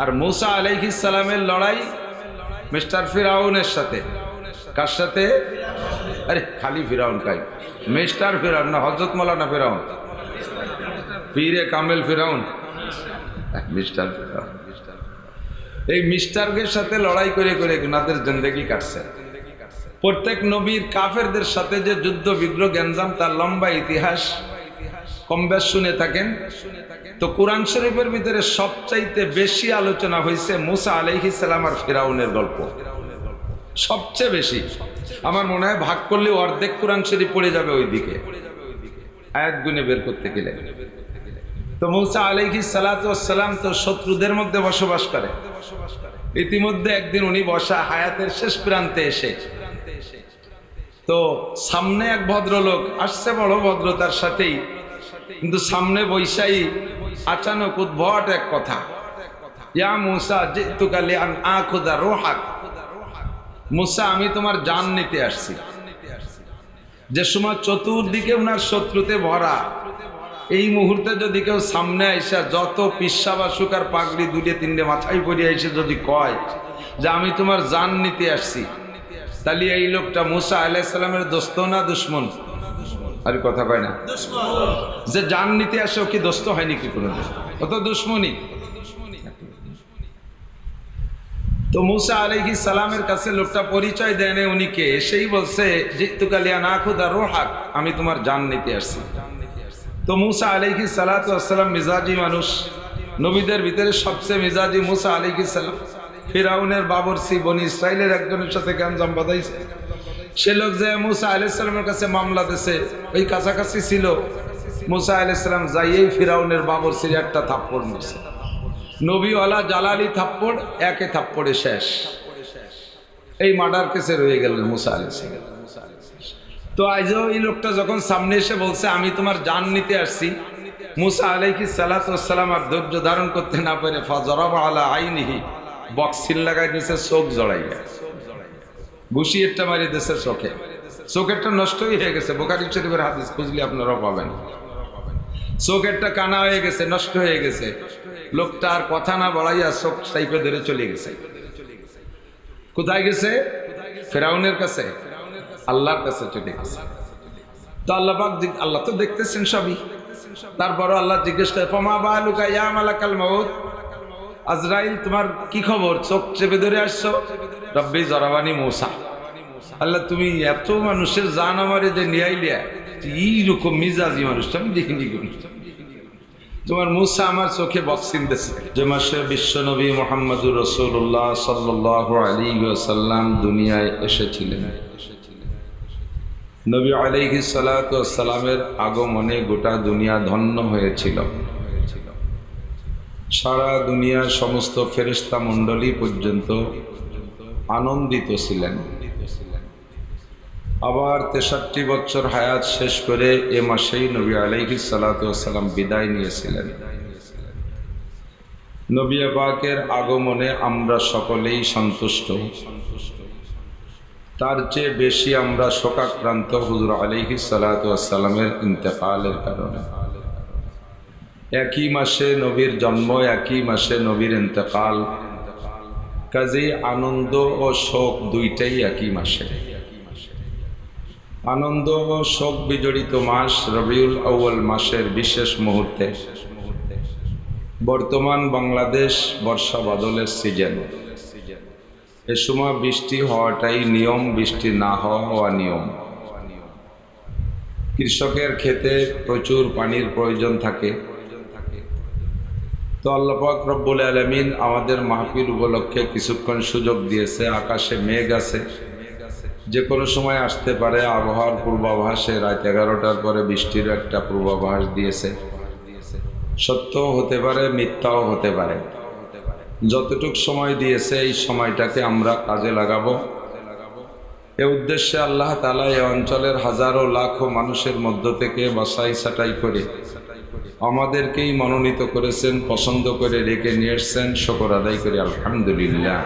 আর মুসা আলাইহিস সালামের লড়াই মিস্টার ফিরাউনের সাথে। কার সাথে? আরে, খালি ফিরাউন কাই? মিস্টার ফিরাউন না হজরত মৌলানা ফিরাউন। পীরে কামেল ফিরাউন। মিস্টার ফিরাউন। এই মিস্টারদের সাথে লড়াই করে করে ওনাদের জিন্দগি কাটছে। প্রত্যেক নবীর কাফেরদের সাথে যে যুদ্ধ বিগ্রহ গ্যাঞ্জাম তার লম্বা ইতিহাস কম বেশ শুনে থাকেন। তো কোরআন শরীফের ভিতরে সবচাইতে বেশি আলোচনা হয়েছে মুসা আলাইহিস সালাম আর ফেরাউনের গল্প। সবচেয়ে বেশি। আমার মনে হয় ভাগ করলে অর্ধেক কোরআন শরীফ পড়ে যাবে ওই দিকে আয়াত গুনে বের করতে গেলে। তো মৌসা আলাইহি সালাম তো শত্রুদের মধ্যে বসবাস করে। ইতিমধ্যে একদিন উনি বসা হায়াতের শেষ প্রান্তে এসে। তো সামনে এক ভদ্রলোক, আসছে বড় ভদ্রতার সাথেই কিন্তু সামনে বৈশাই আচানক উদ্ভট এক কথা। ইয়া মুসা আন আখুদা রোহাক। মুসা, আমি তোমার জান নিতে আসছি। যে সময় চতুর্দিকে উনার শত্রুতে ভরা, এই মুহূর্তে যদি কেউ সামনে আইসা যত পিসা বা সুকার পাগড়ি দুটে তিনটে মাথায় পরে আইসে যদি কয় যে আমি তোমার জান নিতে আসছি, তাহলে এই লোকটা মুসা আলাইসাল্লামের দোস্ত না দুশ্মন? আর কথা কয় না। যে জান নিতে আসে, ও কি দোস্ত হয়নি কি কোনো ও তো দুশ্মনী। তো মুসা আলাইহি সালামের কাছে লোকটা পরিচয় দেয় উনি কে? সেই বলছে জিতুকালিয়া না খুদা রোহাক, আমি তোমার জান নিতে আসছি। তো মুসা আলাইহি সালাতাম মিজাজি মানুষ। নবীদের ভিতরে সবচেয়ে মিজাজি মুসা আলাইহি সালাম। ফিরাউনের বাবরসি বনি ইসরায়েলের একজনের সাথে গ্যাঞ্জাম বাঁধাইছে। সে লোক যে মুসা আলাইসালামের কাছে মামলা দিছে, ওই কাছাকাছি ছিল। মুসা আলাইসালাম যাইয়েই ফিরাউনের বাবরসির একটা থাপ্পড় নিছে নবীওয়ালা জালালি থাপ্পড়, একে থাপ্পড়ে শেষ। এই মার্ডার কেসে রয়ে গেলেন মুসা আলাইসালাম তো আজও এই লোকটা যখন সামনে এসে বলছে, আমি তোমার জান নিতে আসছি। মুসা আলাইকি সালাতাম আর ধৈর্য ধারণ করতে না পারে ফজরব আলা আইনিহি। বক্সিল লাগাই দিয়েছে চোখ জড়াইয়া। ঘুষিয়েরটা মারি দিয়েছে চোখে। চোখেরটা নষ্টই হয়ে গেছে। বোকারি শরীফের হাদিস খুঁজলে আপনারাও পাবেন। চোখেরটা কানা হয়ে গেছে, নষ্ট হয়ে গেছে। লোকটা আর কথা না বাড়াইয়া চোখ সাইপে ধরে চলে গেছে। কোথায় গেছে? ফেরাউনের কাছে। আল্লাহর কাছে চলে গেছে। তো আল্লাহবাক আল্লাহ তো দেখতেছেন সবই। তারপরও আল্লাহ জিজ্ঞেস করে, ফমা বালুকা ইয়া মালাকাল মাউত? আজরাইল, তোমার কি খবর? চোখ চেপে ধরে আসছো? রব্বি জরাবানি মৌসা। আল্লাহ, তুমি এত মানুষের জান আমারে যে নিয়াইলিয়া। এইরকম মিজাজি মানুষ আমি দেখিনি তোমার মুসা আমার চোখে বক্সিং দিচ্ছে যে মাসে বিশ্বনবী মোহাম্মদুর রসুল্লাহ সাল্লাহ আলী সাল্লাম দুনিয়ায় এসেছিলেন। নবী আলাইহি সালামের আগমনে গোটা দুনিয়া ধন্য হয়েছিল। সারা দুনিয়ার সমস্ত ফেরিস্তা মণ্ডলী পর্যন্ত আনন্দিত ছিলেন। আবার তেষট্টি বছর হায়াত শেষ করে এ মাসেই নবী আলাইহি সালাম বিদায় নিয়েছিলেন। নবী পাকের আগমনে আমরা সকলেই সন্তুষ্ট। তার চেয়ে বেশি আমরা শোকাক্রান্ত হুজুর আলিহি সালাতামের ইন্তেকালের কারণে। একই মাসে নবীর জন্ম, একই মাসে নবীর ইন্তেকাল। কাজেই আনন্দ ও শোক দুইটাই একই মাসে। আনন্দ ও শোক বিজড়িত মাস রবিউল আউ্য়াল মাসের বিশেষ মুহূর্তে। বর্তমান বাংলাদেশ বর্ষা বাদলের সিজন এ সময় বৃষ্টি হওয়াটাই নিয়ম, বৃষ্টি না হওয়া হওয়া নিয়ম। কৃষকের ক্ষেতে প্রচুর পানির প্রয়োজন থাকে। তো আল্লাপাক রব্বুল আলমিন আমাদের মাহফিল উপলক্ষে কিছুক্ষণ সুযোগ দিয়েছে, আকাশে মেঘ আছে। যে কোনো সময় আসতে পারে, আবহাওয়ার পূর্বাভাসে রাত এগারোটার পরে বৃষ্টির একটা পূর্বাভাস দিয়েছে। সত্যও হতে পারে, মিথ্যাও হতে পারে। যতটুক সময় দিয়েছে, এই সময়টাকে আমরা কাজে লাগাবো। এ উদ্দেশ্যে আল্লাহ তালা এই অঞ্চলের হাজারো লাখো মানুষের মধ্য থেকে বাসাই ছাটাই করে আমাদেরকেই মনোনীত করেছেন, পছন্দ করে রেখে নিয়ে এসছেন, শকর আদায় করে, আলহামদুলিল্লাহ।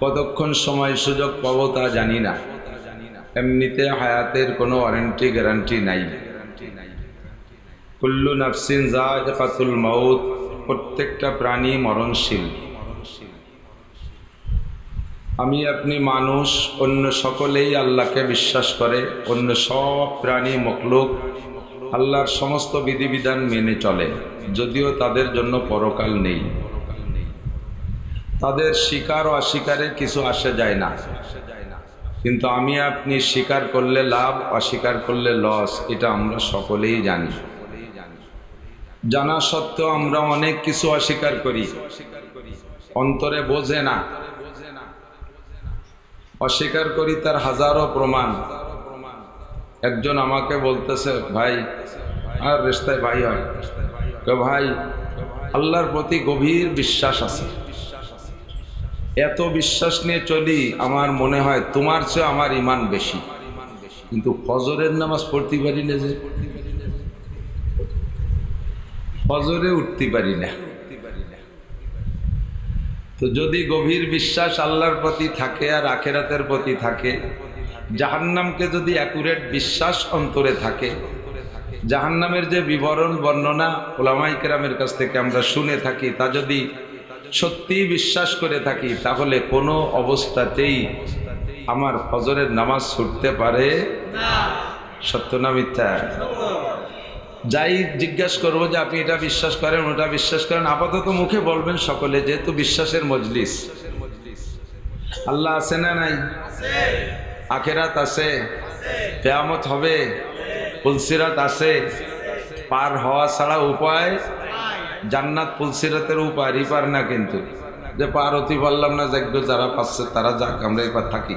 কতক্ষণ সময় সুযোগ পাবো তা জানি না। এমনিতে হায়াতের কোনো ওয়ারেন্টি, গ্যারান্টি নাই। কুল্লু নাফসিন জাকাতুল মাউত, প্রত্যেকটা প্রাণী মরণশীল। আমি আপনি মানুষ, অন্য সকলেই আল্লাহকে বিশ্বাস করে, অন্য সব প্রাণী মখলুক আল্লাহর সমস্ত বিধিবিধান মেনে চলে, যদিও তাদের জন্য পরকাল নেই। তাদের স্বীকার ও অস্বীকারে কিছু আসে যায় না। কিন্তু আমি আপনি স্বীকার করলে লাভ, অস্বীকার করলে লস, এটা আমরা সকলেই জানি। জানা সত্ত্বেও আমরা অনেক কিছু অস্বীকার করি। অন্তরে বোঝে না। অস্বীকার করি তার হাজারো প্রমাণ। একজন আমাকে বলতেছে, ভাই, আর রেস্তায় ভাই হয় ভাই, আল্লাহর প্রতি গভীর বিশ্বাস আছে। এত বিশ্বাস নিয়ে চলি, আমার মনে হয় তোমার চেয়ে আমার ইমান বেশি। কিন্তু ফজরের নামাজ পড়তে পারি না যে, ফজরে উঠতে পারি না। তো যদি গভীর বিশ্বাস আল্লাহর প্রতি থাকে আর আখেরাতের প্রতি থাকে জাহান্নামকে যদি অ্যাকুরেট বিশ্বাস অন্তরে থাকে, জাহান্নামের যে বিবরণ, বর্ণনা ওলামাই কেরামের কাছ থেকে আমরা শুনে থাকি, তা যদি সত্যি বিশ্বাস করে থাকি, তাহলে কোনো অবস্থাতেই আমার ফজরের নামাজ ছুটতে পারে। সত্য না মিথ্যা? যাই জিজ্ঞাসা করব যে আপনি এটা বিশ্বাস করেন, ওটা বিশ্বাস করেন, আপাতত মুখে বলবেন সকলে, যেহেতু বিশ্বাসের মজলিস। আল্লাহ আছে না নাই? আখেরাত আছে, কেয়ামত হবে পুলসিরাত আছে। পার হওয়া ছাড়া উপায়, জান্নাত পুলসিরাতের উপায় রিপার না কিন্তু। যে পার হতে পারলাম না, যাজ্ঞ যারা পাচ্ছে তারা যাক, আমরা এবার থাকি।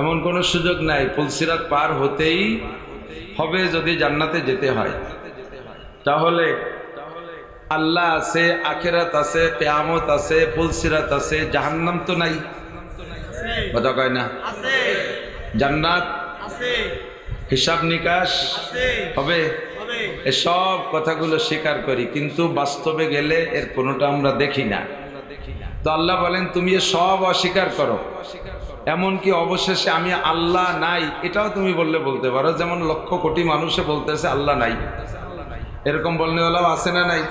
এমন কোনো সুযোগ নাই পুলসিরাত পার হতেই হবে যদি জান্নাতে যেতে হয়। তাহলে আল্লাহ আছে, আখেরাত আছে, কেয়ামত আছে পুলসিরাত আছে, জাহান্নাম তো নাই। কথা কয় না? জান্নাত হিসাব নিকাশ হবে? এসব কথাগুলো স্বীকার করি কিন্তু বাস্তবে গেলে এর কোনোটা আমরা দেখি না। তো আল্লাহ বলেন তুমি সব অস্বীকার করো। এমনকি অবশেষে আমি আল্লাহ নাই। এটাও তুমি বললে বলতে পারো যেমন লক্ষ কোটি মানুষে বলতেছে আল্লাহ নাই। এরকম বলনেওয়ালাও আছে না নাই?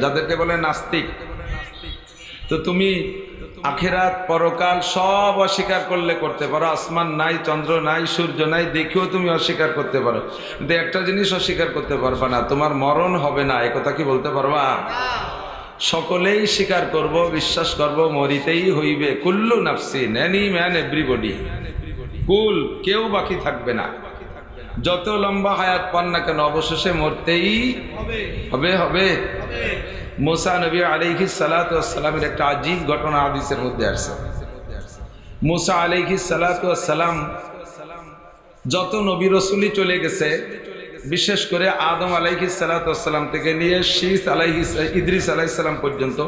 যাদেরকে বলে নাস্তিক। তো তুমি আখেরাত পরকাল সব অস্বীকার করলে করতে পারো। আসমান নাই চন্দ্র নাই সূর্য নাই দেখেও তুমি অস্বীকার করতে পারো। কিন্তু একটা জিনিস অস্বীকার করতে পারবা না তোমার মরণ হবে না একথা কি বলতে পারবা? সকলেই স্বীকার করব বিশ্বাস করব মরিতেই হইবে। কুল্লু নাফসিন এনি ম্যান এভরিবডি কুল কেউ বাকি থাকবে না। যত লম্বা হায়াত পান না কেন অবশেষে মরতেই হবে। হবে। মোসা নবী আলিহি সালাতামের একটা আজীব ঘটনা আদিসের মধ্যে আসছে। মোসা আলিহি সালাতাম যত নবী রসুলি চলে গেছে, বিশেষ করে আদম আলাইহি সালাতাম থেকে নিয়ে শীষ আলাইহি ইদ্রিস আলাইসাল্লাম পর্যন্ত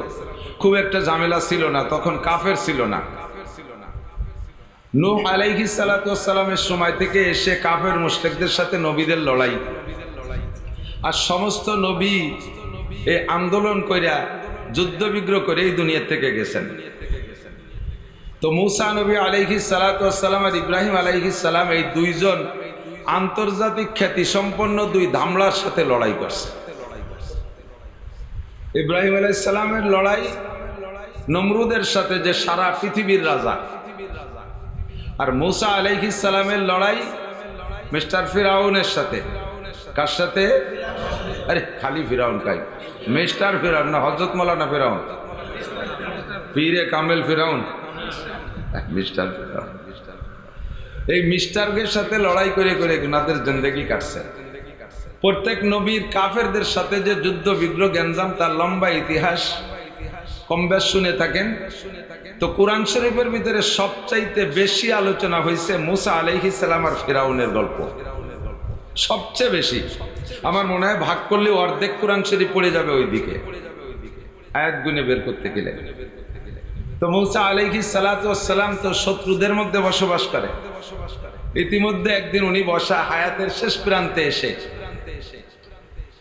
খুব একটা ঝামেলা ছিল না, তখন কাফের ছিল না। নূহ আলাইহি সালাতামের সময় থেকে এসে কাফের মুশরিকদের সাথে নবীদের লড়াই। আর সমস্ত নবী এই আন্দোলন কইরা যুদ্ধ বিগ্রহ করে এই দুনিয়ার থেকে গেছেন। তো মুসা নবী আলাইহি সালাতাম আর ইব্রাহিম আলাইহি সালাম এই দুইজন আন্তর্জাতিক খ্যাতি সম্পন্ন দুই ধামলার সাথে লড়াই করছে। ইব্রাহিম আলাইসালামের লড়াই নমরুদের সাথে যে সারা পৃথিবীর রাজা। আর মুসা আলাইহিস সালামের লড়াই মিস্টার ফিরাউনের সাথে। কার সাথে? আরে খালি ফিরাউন কাই? মিস্টার ফিরাউন না হজরত মৌলানা ফিরাউন? পীরে কামেল ফিরাউন। মিস্টার এই মিস্টারদের সাথে লড়াই করে করে ওনাদের জিন্দগি কাটছে। প্রত্যেক নবীর কাফেরদের সাথে যে যুদ্ধ বিগ্রহ গ্যাঞ্জাম, তার লম্বা ইতিহাস কম বেশ শুনে থাকেন। তো কোরআন শরীফের ভিতরে সবচাইতে বেশি আলোচনা হয়েছে মুসা আলহি আর ফেরাউনের গল্প। সবচেয়ে বেশি। আমার মনে হয় ভাগ করলে অর্ধেক কোরআন শরীফ পড়ে যাবে ওই দিকে আয়াত গুনে বের করতে গেলে। তো মৌসা আলহি সালাম তো শত্রুদের মধ্যে বসবাস করে। ইতিমধ্যে একদিন উনি বসা হায়াতের শেষ প্রান্তে এসে।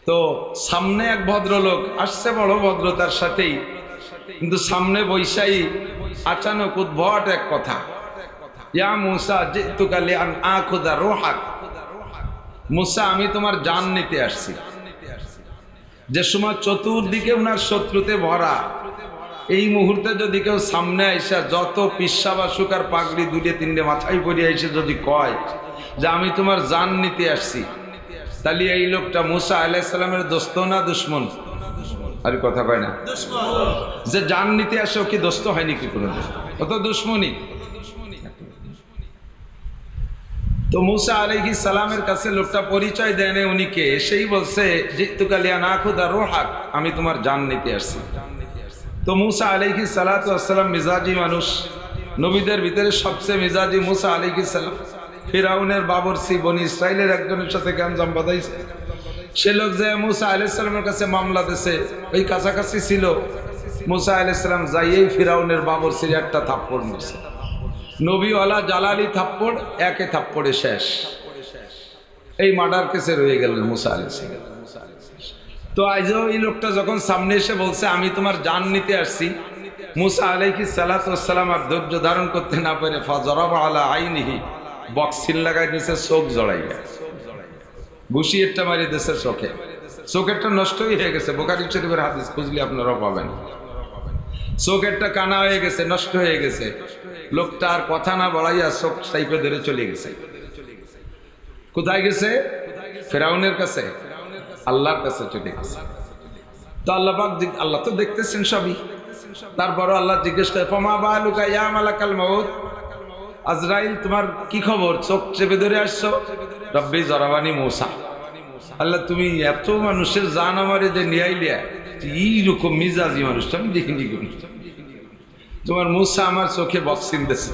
তো সামনে এক ভদ্রলোক আসছে, বড় ভদ্রতার সাথেই। কিন্তু সামনে বৈশাই আচানক উদ্ভট এক কথা। ইয়া মুসা যে তুকালি আখুদা রোহাক। মুসা আমি তোমার জান নিতে আসছি। যে সময় চতুর্দিকে উনার শত্রুতে ভরা এই মুহূর্তে যদি কেউ সামনে আইসা যত পিসা বা শুকার পাগড়ি দুটে তিনটে মাথায় পরে আইসে যদি কয় যে আমি তোমার জান নিতে আসছি তাহলে এই লোকটা মুসা আলাইসাল্লামের দোস্ত না দুশ্মন? আর কথা কয় না। যে জান নিতে আসে ও কি দোস্ত হয়নি কি কোনো ও তো দুশ্মনী তো মুসা আলাইহি সালামের কাছে লোকটা পরিচয় দেয় না উনি কে সেই বলছে যে তুকালিয়া না রোহাক, আমি তোমার জান নিতে আসছি। তো মুসা আলাইহি সালাতাম মিজাজি মানুষ। নবীদের ভিতরে সবচেয়ে মিজাজি মুসা আলাইহি সালাম। ফিরাউনের বাবরসি, বনি ইসরায়েলের একজনের সাথে গ্যাঞ্জাম বাঁধাইছে। সে লোক যে মুসা আলাইসালামের কাছে মামলা দিছে, ওই কাছাকাছি ছিল। মুসা আলাইসালাম যাইয়েই ফিরাউনের বাবরসির একটা থাপ্পড় নিছে নবীওয়ালা জালালি থাপ্পড়, একে থাপ্পড়ে শেষ। এই মার্ডার কেসে রয়ে গেলেন মুসা আলাইসালাম তো আজও এই লোকটা যখন সামনে এসে বলছে, আমি তোমার জান নিতে আসছি। মুসা আলাইকি সালাতাম আর ধৈর্য ধারণ করতে না পারে ফজরব আলা আইনিহি বক্সিল লাগাই দিয়েছে চোখ জড়াই একটা মারি দিয়েছে চোখে। চোখেরটা নষ্টই হয়ে গেছে। বোকারি শরীফের হাদিস খুঁজলে আপনারা পাবেন। চোখেরটা কানা হয়ে গেছে, নষ্ট হয়ে গেছে। লোকটা আর কথা না বড়াইয়া চোখ সাইপে ধরে চলে গেছে। কোথায় গেছে? ফেরাউনের কাছে। আল্লাহর কাছে চলে গেছে। তো আল্লাহবাক আল্লাহ তো দেখতেছেন সবই। তারপরও আল্লাহ জিজ্ঞেস করে, ফমা মাউত? আজরাইল, তোমার কি খবর? চোখ চেপে ধরে আসছো? রব্বি, জরাবানি মৌসা। আল্লাহ, তুমি এত মানুষের জান আমারে যে নিয়াইলিয়া এইরকম মিজাজি মানুষ তো আমি দেখিনি কোনো। তোমার মুসা আমার চোখে বক্সিং দিচ্ছে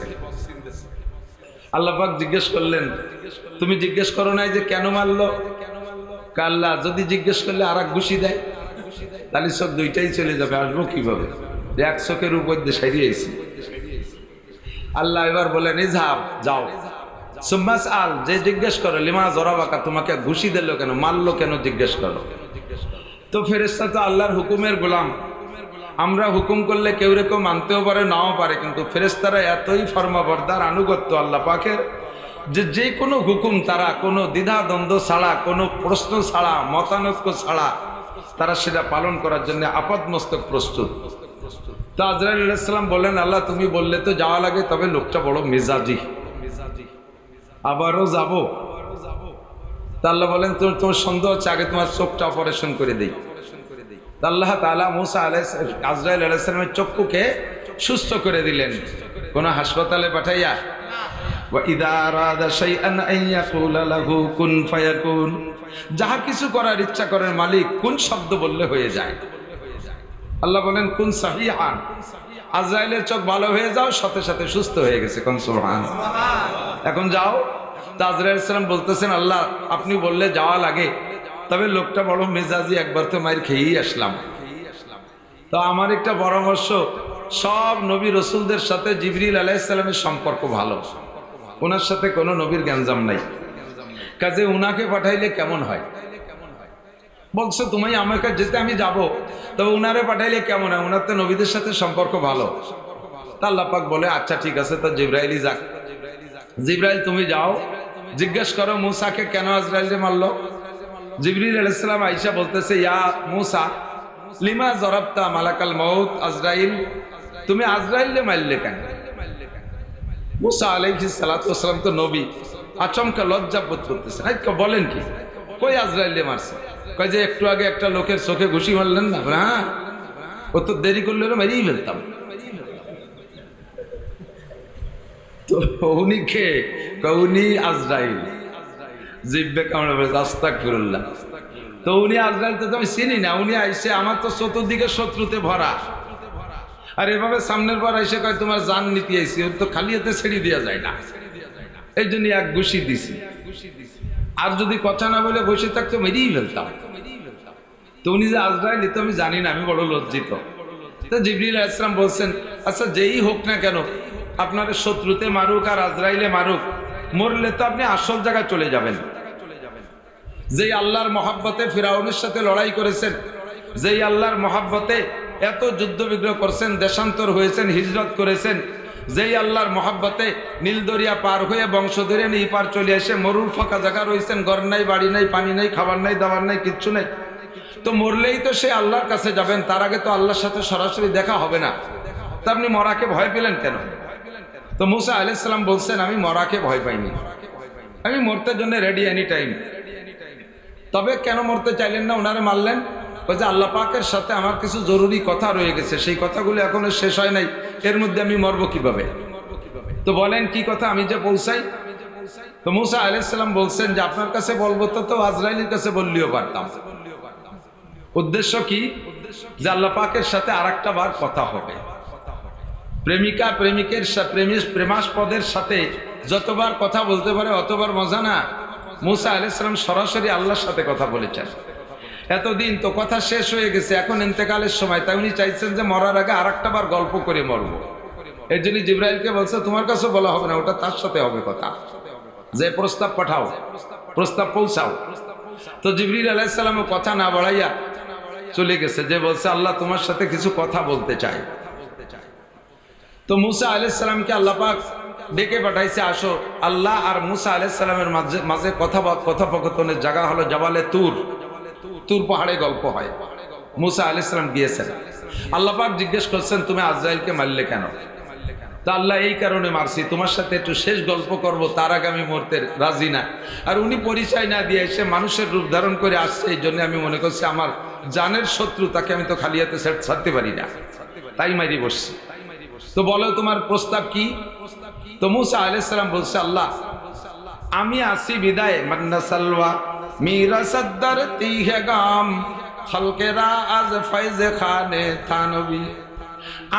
আল্লাহ পাক জিজ্ঞেস করলেন, তুমি জিজ্ঞেস করো নাই যে কেন মারলো? কাল্লা যদি জিজ্ঞেস করলে আর এক ঘুষি দেয়, তাহলে সব দুইটাই চলে যাবে, আসব কীভাবে? যে এক চোখের উপর দিয়ে সারিয়েছি আল্লাহ এবার বলেন, ইজহাব, যাও। সুম্মাস আল যে জিজ্ঞেস করো, লিমা জরাবাকা, তোমাকে ঘুষি দিল কেন? মারলো কেন? জিজ্ঞেস করো তো ফেরেস্তা তো আল্লাহর হুকুমের গোলাম। আমরা হুকুম করলে কেউ রেখেও মানতেও পারে, নাও পারে, কিন্তু ফেরেস্তারা এতই ফর্মাবর্দার, আনুগত্য আল্লাহ পাকের যে যে কোনো হুকুম তারা, কোনো দ্বিধা দ্বন্দ্ব ছাড়া, কোনো প্রশ্ন ছাড়া, মতানৈক্য ছাড়া তারা সেটা পালন করার জন্য আপাদমস্তক প্রস্তুত। তো আজরাইল আলাইসালাম বললেন, আল্লাহ, তুমি বললে তো যাওয়া লাগে, তবে লোকটা বড় মেজাজি। আবারও যাব? তা আল্লাহ বলেন তোমার সন্দেহ হচ্ছে, আগে তোমার চোখটা অপারেশন করে দিই। আল্লাহ তালা মুসা আলাই আজরাইল আলাইসালামের চক্ষুকে সুস্থ করে দিলেন। কোনো হাসপাতালে পাঠাইয়া যাহা কিছু করার ইচ্ছা করেন মালিক, কোন শব্দ বললে হয়ে যায়। আল্লাহ বলেন, কোন সাহিহান। আজরাইলের চোখ ভালো হয়ে যাও, সাথে সাথে সুস্থ হয়ে গেছে, কোন সোহান এখন যাও। তা আজরাইল বলতেছেন, আল্লাহ, আপনি বললে যাওয়া লাগে। তবে লোকটা বড় মেজাজি, একবার তো মায়ের খেয়েই আসলাম। তো আমার একটা পরামর্শ, সব নবী রসুলদের সাথে জিবরিল আলাইসালামের সম্পর্ক ভালো। ওনার সাথে কোনো নবীর গ্যাঞ্জাম নাই। কাজে উনাকে পাঠাইলে কেমন হয়? বলছো, তুমি আমার কাছে যেতে, আমি যাব। তবে উনারে পাঠাইলে কেমন হয়? উনার তো নবীদের সাথে সম্পর্ক ভালো। তা আল্লাহ বলে আচ্ছা ঠিক আছে, তো জিব্রাইলই যাক। জিব্রাইল, তুমি যাও। জিজ্ঞেস করো, মুসাকে কেন আজরাইলে মারলো? জিবরিল আলাইসালাম আইসা বলতেছে, ইয়া মুসা, লিমা জরাবতা মালাকাল মৌত আজরাইল? তুমি আজরাইলে মারলে কেন? মুসা আলাইহি সালাতাম তো নবী। আচমকা লজ্জা বোধ করতেছে। বলেন কি? কই আজরাইলে মারছে? কয় যে একটু আগে একটা লোকের চোখে ঘুষি মারলেন না? হ্যাঁ ও তো দেরি করলে মেরেই ফেলতাম। তো উনি কে? উনি আজরাইল। জিব্বে কামড়ে বলেছে আস্তাক তো উনি আজরাইল তো আমি চিনি না, উনি আইসে আমার তো চতুর্দিকে শত্রুতে ভরা। আর এভাবে সামনের পর এসে কয়, তোমার জান নীতি আইসি, ওর তো খালি হাতে ছেড়ে দেওয়া যায় না। এই জন্য এক ঘুষি দিছি। আর যদি কথা না বলে বসে থাকতো মেরেই ফেলতাম। তো উনি যে আজরাইল তো আমি জানি না, আমি বড় লজ্জিত। তো জিবরিল ইসলাম বলছেন আচ্ছা যেই হোক না কেন, আপনার শত্রুতে মারুক আর আজরাইলে মারুক। মরলে তো আপনি আসল জায়গায় চলে যাবেন। যেই আল্লাহর মহাব্বতে ফিরাউনের সাথে লড়াই করেছেন, যেই আল্লাহর মহাব্বতে এত যুদ্ধ বিগ্রহ করছেন, দেশান্তর হয়েছেন, হিজরত করেছেন, যেই আল্লাহর মহাব্বতে নীলদরিয়া পার হয়ে বংশধরে নিয়ে পার চলে এসে মরুর ফাঁকা জায়গা রয়েছেন, ঘর নাই, বাড়ি নাই, পানি নাই, খাবার নাই, দাবার নাই, কিচ্ছু নাই। তো মরলেই তো সে আল্লাহর কাছে যাবেন, তার আগে তো আল্লাহর সাথে সরাসরি দেখা হবে না। তা আপনি মরাকে ভয় পেলেন কেন? তো মুসা আলাইসাল্লাম বলছেন, আমি মরাকে ভয় পাইনি। আমি মরতে জন্য রেডি এনি টাইম তবে কেন মরতে চাইলেন না? ওনারে মারলেন। যে আল্লাহ পাকের সাথে আমার কিছু জরুরি কথা রয়ে গেছে। সেই কথাগুলো এখনও শেষ হয় নাই। এর মধ্যে আমি মরব কীভাবে? তো বলেন, কি কথা? আমি যে পৌঁছাই? তো মুসা আলাইসাল্লাম বলছেন যে, আপনার কাছে বলব তো তো আজরাইলের কাছে বললেও পারতাম। উদ্দেশ্য কি? যে আল্লাহ পাকের সাথে আর বার কথা হবে। প্রেমিকা, প্রেমিকের প্রেমিস, প্রেমাস্পদের সাথে যতবার কথা বলতে পারে অতবার মজা না। মুসা আলাইসালাম সরাসরি আল্লাহর সাথে কথা বলেছেন। এতদিন তো কথা শেষ হয়ে গেছে, এখন ইন্তেকালের সময়, তাই উনি চাইছেন যে মরার আগে আর বার গল্প করে মরব। এর জন্য জিব্রাইলকে বলছে, তোমার কাছে বলা হবে না, ওটা তার সাথে হবে কথা। যে প্রস্তাব পাঠাও, প্রস্তাব পৌঁছাও। তো জিবরিল আলাইসালামও কথা না বাড়াইয়া চলে গেছে, যে বলছে, আল্লাহ তোমার সাথে কিছু কথা বলতে চাই তো মুসা আলাইসালামকে আল্লাহ পাক ডেকে পাঠাইছে, আসো। আল্লাহ আর মুসা আলাইসালামের মাঝে মাঝে কথা কথোপকথনের জায়গা হলো জবালে তুর। তুর পাহাড়ে গল্প হয়। মুসা আলাইসালাম গিয়েছেন। আল্লাহ পাক জিজ্ঞেস করছেন, তুমি আজরাইলকে মারলে কেন? তা আল্লাহ এই কারণে মারছি, তোমার সাথে একটু শেষ গল্প করব, তার আগে আমি রাজি না। আর উনি পরিচয় না দিয়ে এসে মানুষের রূপ ধারণ করে আসছে, এই জন্য আমি মনে করছি আমার জানের শত্রু, তাকে আমি তো খালি হাতে ছাড়তে পারি না। তাই মারি বসছি। তো বলো তোমার প্রস্তাব কি? তো মুসা আলাইসালাম বলছে, আল্লাহ, আমি আসি বিদায়। মান্না সালওয়া, মীরা সদ্দার তিহে গাম, খলকেরা আজ ফৈজে খানে থানবী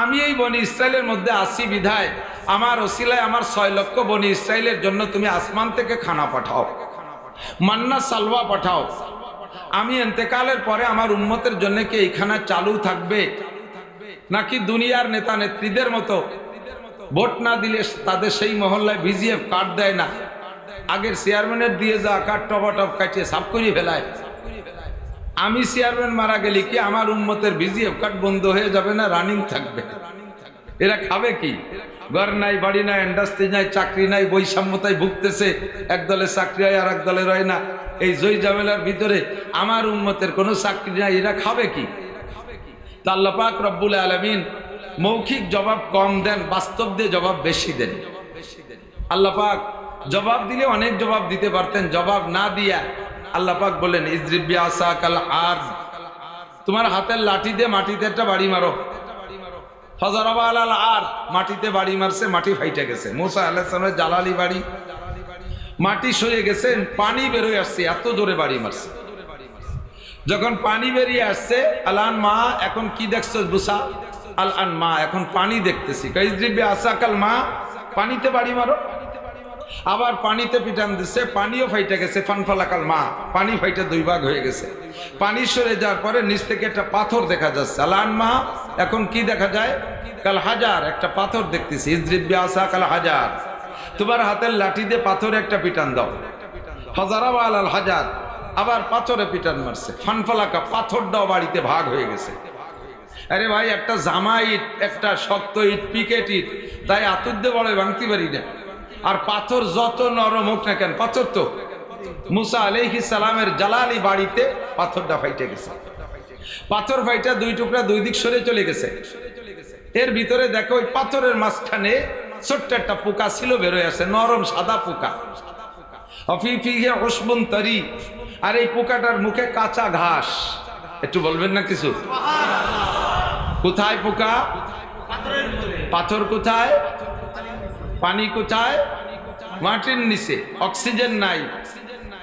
আমি এই বনি ইসরায়েলের মধ্যে আসি বিধায় আমার ওসিলায় আমার ছয় লক্ষ বনি ইসরায়েলের জন্য তুমি আসমান থেকে খানা পাঠাও, মান্না সালওয়া পাঠাও। আমি এতেকালের পরে আমার উন্মতের জন্য কি এই খানা চালু থাকবে? নাকি দুনিয়ার নেতা নেত্রীদের মতো? ভোট না দিলে তাদের সেই মহল্লায় ভিজিএফ কার্ড দেয় না। আগের চেয়ারম্যানের দিয়ে যা কার্ড টপাটপ কাটিয়ে সাফ করিয়ে ফেলায়। আমি চেয়ারম্যান মারা গেলে কি আমার উন্মতের ভিজিএফ কার্ড বন্ধ হয়ে যাবে না? রানিং থাকবে। এরা খাবে কি? ঘর নাই, বাড়ি নাই ইন্ডাস্ট্রি নাই, চাকরি নাই, বৈষম্যতায় ভুগতেছে। এক দলে চাকরি হয় আর এক দলে রয় না। এই জয় জামেলার ভিতরে আমার উন্মতের কোনো চাকরি নাই, এরা খাবে কি? তা আল্লাহ পাক রব্বুল আলমিন মৌখিক জবাব কম দেন, বাস্তব দিয়ে জবাব বেশি দেন। আল্লাহ পাক জবাব দিলে অনেক জবাব দিতে পারতেন, জবাব না দিয়া আল্লাহ পাক বলেন আর তোমার হাতের লাঠি দিয়ে মাটিতে একটা বাড়ি মারো। আর মাটিতে বাড়ি মারছে, মাটি ফাইটে গেছে। মুসা আল্লাহ জালালি বাড়ি। মাটি সরে গেছে, পানি বেরোয় আসছে, এত জোরে বাড়ি মারছে। যখন পানি বেরিয়ে আসছে আলান মা, এখন কি দেখছ বুসা? আল আন মা, এখন পানি দেখতেছি। কাইজরিবে আসাকাল মা, পানিতে বাড়ি মারো। আবার পানিতে পিটান দিচ্ছে পানিও ফাইটা গেছে, ফানফালাকাল মা, পানি ফাইটা দুই ভাগ হয়ে গেছে। পানি সরে যাওয়ার পরে নিচ থেকে একটা পাথর দেখা যাচ্ছে। আলান মা, এখন কি দেখা যায়? কাল হাজার, একটা পাথর দেখতেছি। ইজরিবে আসা কাল হাজার। তোমার হাতের লাঠি দিয়ে পাথরে একটা পিটান দাও। হাজারাবা আল হাজার আবার পাথরে পিটান মারছে। ফানফালাকা পাথরটাও বাড়িতে ভাগ হয়ে গেছে। আরে ভাই, একটা জামা ইট একটা শক্ত ইট পিকেট ইট তাই আতুর্দে বড় ভাঙতে পারি না। আর পাথর যত নরম হোক না কেন, পাথর তো। মুসা আলাইহি সালামের জালালি বাড়িতে পাথরটা ফাইটে গেছে। পাথর ফাইটা দুই টুকরা দুই দিক সরে চলে গেছে। এর ভিতরে দেখো ওই পাথরের মাঝখানে ছোট্ট একটা পোকা ছিল বেরোয় আছে, নরম সাদা পোকা। অফিফিহে ওসবুন তরি। আর এই পোকাটার মুখে কাঁচা ঘাস। একটু বলবেন না কিছু? কোথায় পোকা? পাথর কোথায়? পানি কোথায়? মাটির নিচে। অক্সিজেন নাই।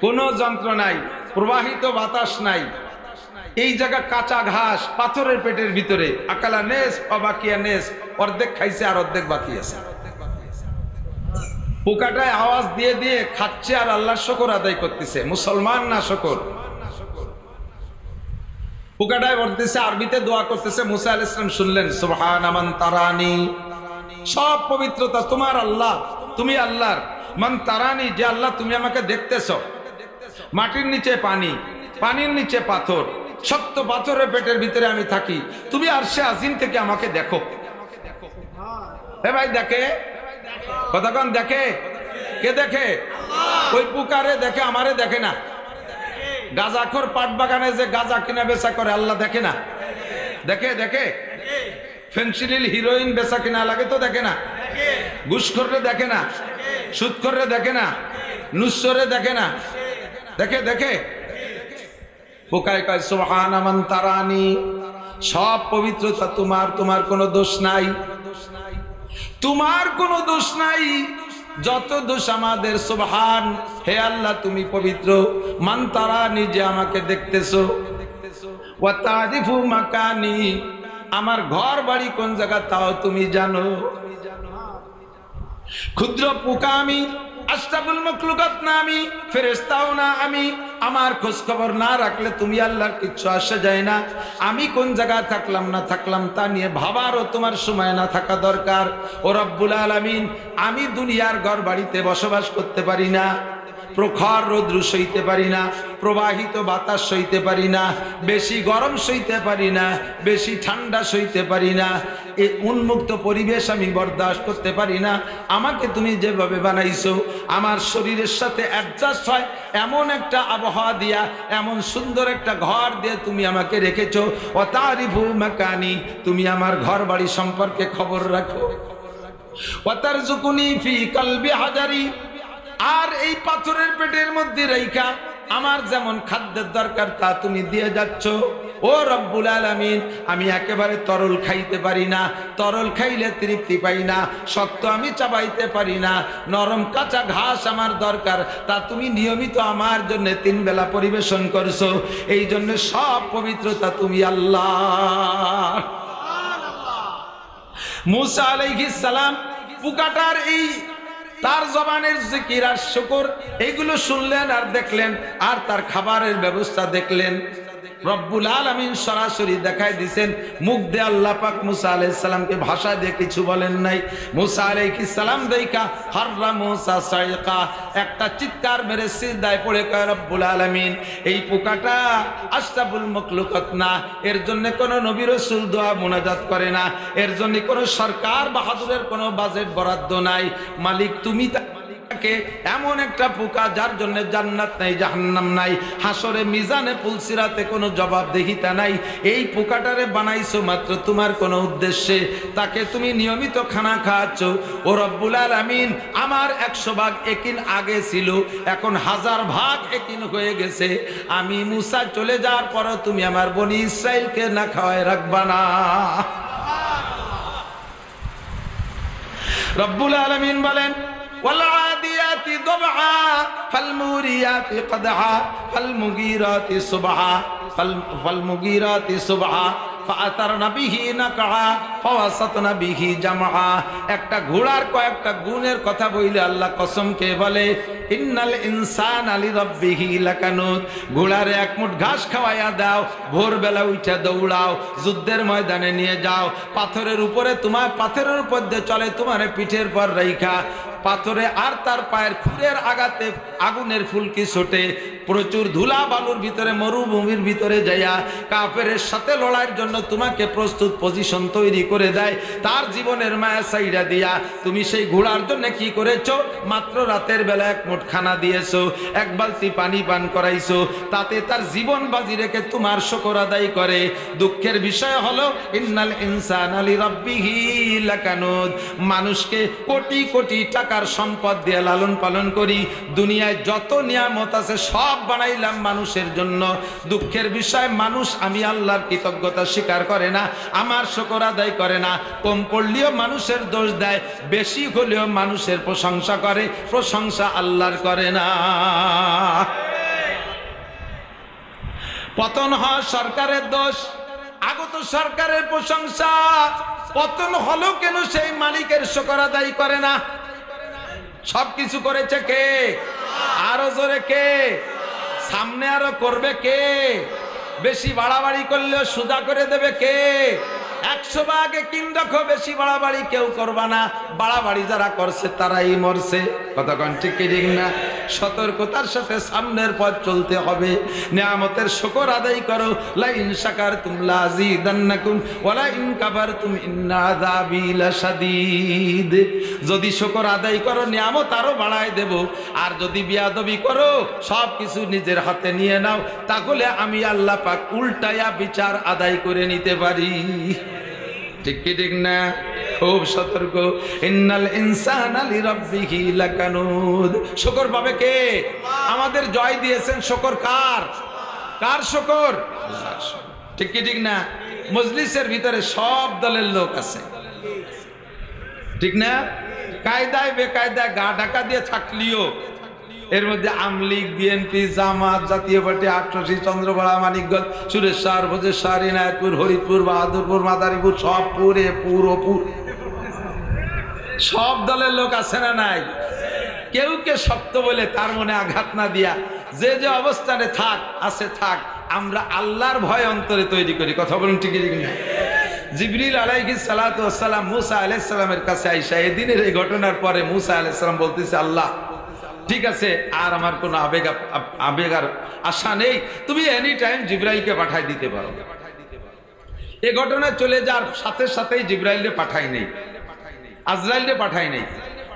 কোনো যন্ত্র নাই। প্রবাহিত বাতাস নাই। এই জায়গা কাঁচা ঘাস, পাথরের পেটের ভিতরে। আকালা নেস, অবাকিয়া নেস। অর্ধেক খাইছে আর অর্ধেক বাকি আছে। পোকাটায় আওয়াজ দিয়ে দিয়ে খাচ্ছে আর আল্লাহর শকর আদায় করতেছে। মুসলমান না শকর? পোকাটায় বলতেছে আরবিতে দোয়া করতেছে মুসা আল ইসলাম শুনলেন সুবহান আমান তারানি। সব পবিত্রতা তোমার আল্লাহ তুমি আল্লাহর। মান তারানি যে আল্লাহ তুমি আমাকে দেখতেছ। মাটির নিচে পানি পানির নিচে পাথর শক্ত পাথরের পেটের ভিতরে আমি থাকি। তুমি আর সে আজিম থেকে আমাকে দেখো। হে ভাই দেখে। কতক্ষণ দেখে? কে দেখে? ওই পুকারে দেখে, আমারে দেখে না। গাজাখোর পাট বাগানে যে গাজা কিনা বেচা করে, আল্লাহ দেখে না। দেখে দেখে? ফেন্সিলিল হিরোইন বেচা কিনা লাগে তো দেখে না। ঘুষখোররে দেখে না। সুদখোররে দেখে না। নুসরে দেখে না। দেখে দেখে? পোকায় কয় সোহান আমান তারানি, সব পবিত্রতা তোমার তোমার কোনো দোষ নাই। তোমার কোনো দোষ নাই। যত দোষ আমাদের, সোবহান। হে আল্লাহ, তুমি পবিত্র। মান তারা নিজে আমাকে দেখতেছো। ও মাকানি। আমার ঘর বাড়ি কোন জায়গা তাও তুমি জানো। ক্ষুদ্র পোকা আমি আস্তাবুল মখলুকাত না আমি ফেরেস্তাও না আমি। আমার খোঁজ খবর না রাখলে তুমি আল্লাহর কিচ্ছু আসা যায় না। আমি কোন জায়গায় থাকলাম না থাকলাম তা নিয়ে ভাবারও তোমার সময় না থাকা দরকার। ও রব্বুল আলামিন, আমি দুনিয়ার ঘর বাড়িতে বসবাস করতে পারি না। প্রখর রৌদ্র সইতে পারি না, প্রবাহিত বাতাস সইতে পারি না, বেশি গরম সইতে পারি না, বেশি ঠান্ডা সইতে পারি না এই উন্মুক্ত পরিবেশ আমি বরদাস্ত করতে পারি না। আমাকে তুমি যেভাবে বানাইছো, আমার শরীরের সাথে অ্যাডজাস্ট হয়, এমন একটা আবহাওয়া দিয়া, এমন সুন্দর একটা ঘর দিয়ে তুমি আমাকে রেখেছ। ও তারিফু মাকানি, তুমি আমার ঘর বাড়ি সম্পর্কে খবর রাখো। ওয়াতার জুকুনি ফি কালবি হাজারি আর এই পাথরের পেটের মধ্যে রেখা আমার যেমন খাদ্যের দরকার তা তুমি দিয়ে যাচ্ছ। ও রব্বুল আলামিন আমি একেবারে তরল খাইতে পারি না তরল খাইলে তৃপ্তি পাই না শক্ত আমি চাবাইতে পারি না নরম কাঁচা ঘাস আমার দরকার তা তুমি নিয়মিত আমার জন্য তিন বেলা পরিবেশন করছ এই জন্য সব পবিত্রতা তুমি আল্লাহ। মুসা আলাইহিস সালাম পুকাটার এই তার জবানের জিকির আর শুকর এগুলো শুনলেন আর দেখলেন আর তার খাবারের ব্যবস্থা দেখলেন। রব্বুল আলমিন সরাসরি দেখাই দিছেন, মুখ দে আল্লাহ পাক মুসা আলাইহিস সালামকে ভাষা দিয়ে কিছু বলেন নাই। মুসা আলাইহিস সালাম দেইকা হাররা মুসা সাইকা। একটা চিৎকার মেরে সিজদায় পড়ে কয়, রব্বুল আলামিন, এই পোকাটা আশরাফুল মখলুকাত না। এর জন্য কোনো নবী রাসূল দোয়া মোনাজাত করে না। এর জন্য কোনো সরকার বাহাদুরের কোনো বাজেট বরাদ্দ নাই। মালিক তুমি তা তাকে এমন একটা পোকা যার জন্য জান্নাত নাই, জাহান্নাম নাই। হাসরে মিজানে পুলসিরাতে কোনো জবাবদেহিতা নাই। এই পোকাটারে বানাইছো মাত্র তোমার কোনো উদ্দেশ্যে। তাকে তুমি নিয়মিত খানা খাওয়াচ্ছ। ও রব্বুল আলামিন, আমার একশো ভাগ একিন আগে ছিল, এখন হাজার ভাগ একিন হয়ে গেছে। আমি মুসা চলে যাওয়ার পরও তুমি আমার বনি ইসরায়েলকে না খাওয়ায় রাখবা না। রব্বুল আলামিন বলেন والعاديات ضبعا فالموريات قدحا فالمغيرات صبحا فال- فالمغيرات صبحا فأثرن به نقعا فوسطن به جمعا একটা ঘোড়ার কয়েকটা গুণের কথা বইলে আল্লাহ কসমকে বলে ইন্নাল ইনসান আলী রব্বিহি লাকানুত ঘোড়ারে এক মুঠ ঘাস খাওয়াইয়া দাও ভোরবেলা উঠে দৌড়াও যুদ্ধের ময়দানে নিয়ে যাও পাথরের উপরে তোমার পাথরের উপর দিয়ে চলে তোমার পিঠের পর রেখা পাথরে আর তার পায়ের খুরের আগাতে আগুনের ফুলকি ছোটে। প্রচুর ধুলা বালুর ভিতরে, মরুভূমির ভিতরে যাইয়া কাফের সাথে লড়াইয়ের জন্য তোমাকে প্রস্তুত পজিশন তৈরি করে দেয়। তার জীবনের মায়া সাইডা দিয়া তুমি সেই ঘোড়ার জন্য কি করেছ? মাত্র রাতের বেলা এক মুঠ খানা দিয়েছ, এক বালতি পানি পান করাইছো। তাতে তার জীবন বাজি রেখে তোমার শকর আদায় করে। দুঃখের বিষয় হলো, ইন্নাল ইনসান আলী রব্বিহি লাকানুদ। মানুষকে কোটি কোটি টাকার সম্পদ দিয়ে লালন পালন করি। দুনিয়ায় যত নিয়ামত আছে সব বানাইলাম মানুষের জন্য। দুঃখের বিষয়, মানুষ আমি আল্লাহর কৃতজ্ঞতা স্বীকার করে না, আমার শকর আদায় করে না। কম পড়লেও মানুষের দোষ দেয়, বেশি হলেও মানুষের প্রশংসা করে, প্রশংসা আল্লাহর করে না। পতন হয় সরকারের দোষ, আগত সরকারের প্রশংসা, পতন হলো কেন সেই মালিকের শকর আদায় করে না? সবকিছু করেছে কে? আরও জোরে কে? সামনে আরও করবে কে? বেশি বাড়াবাড়ি করলেও সুদা করে দেবে কে? একশো ভাগে কিন রাখো, বেশি বাড়াবাড়ি কেউ করবা না। বাড়াবাড়ি যারা করছে, তারাই মরছে। কতক্ষণ ঠিক ঠিক না? সতর্কতার সাথে সামনের পথ চলতে হবে। নিয়ামতের শকর আদায় করো। লাইন শাকার তুম লাজিদান্নাকুম ওয়ালা ইন আযাবি লাশাদীদ। যদি শকর আদায় করো, নিয়ামত আরও বাড়ায় দেব। আর যদি বিয়াদবি করো, সব কিছু নিজের হাতে নিয়ে নাও, তাহলে আমি আল্লাহ পাক উল্টায়া বিচার আদায় করে নিতে পারি। ঠিক কি ঠিক না? খুব সতর্ক। ইন্নাল ইনসান আলী রব্বিহি লাকানুদ। শুকর পাবে কে? আমাদের জয় দিয়েছেন শুকর কার? কার শুকর। ঠিক কি ঠিক না? মজলিসের ভিতরে সব দলের লোক আছে। ঠিক না? কায়দায় বেকায়দায় গা ঢাকা দিয়ে থাকলিও। এর মধ্যে আমলিগ বিএনপি, জামাত, জাতীয় পার্টি আটরশি চন্দ্রপাড়া মানিকগঞ্জ সুরেশ্বর ভোজেশ্বর, ইনায়তপুর হরিপুর বাহাদুরপুর, মাদারীপুর, সব পুরে, পুরো পুর। সব দলের লোক আছে না নাই? কেউ কে শক্ত বলে তার মনে আঘাত না দিয়া, যে যে অবস্থানে থাক, আছে থাক, আমরা আল্লাহর ভয় অন্তরে তৈরি করি। কথা বলুন ঠিকই ঠিক না জিবরিল আলাইহি সালাম মুসা আলাইসালামের কাছে আইসা, এদিনের এই ঘটনার পরে মুসা আলাইসালাম বলতেছে, আল্লাহ, ঠিক আছে, আর আমার কোনো আবেগ আবেগ আর আশা নেই। তুমি এনি টাইম জিব্রাইলকে পাঠাই দিতে পারো। এ ঘটনা চলে যাওয়ার সাথে সাথেই জিব্রাইলে পাঠাই নেই, আজরাইলকে পাঠাই নেই।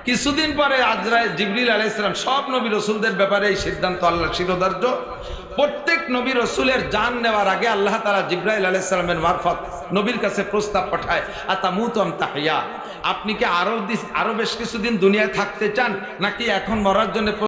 কিছুদিন পরে আজরায় জিবরিল আলাইসালাম সব নবী রসুলদের ব্যাপারে এই সিদ্ধান্ত আল্লাহ শিরোধার্য। প্রত্যেক নবী রসুলের যান নেওয়ার আগে আল্লাহ তালা জিব্রাইল আলাহ ইসলামের মারফত নবীর কাছে প্রস্তাব পাঠায় আর তা মুতম তাহিয়া। আপনি কি আরও আরও আরও বেশ কিছুদিন দুনিয়ায় থাকতে চান, নাকি এখন মরার জন্য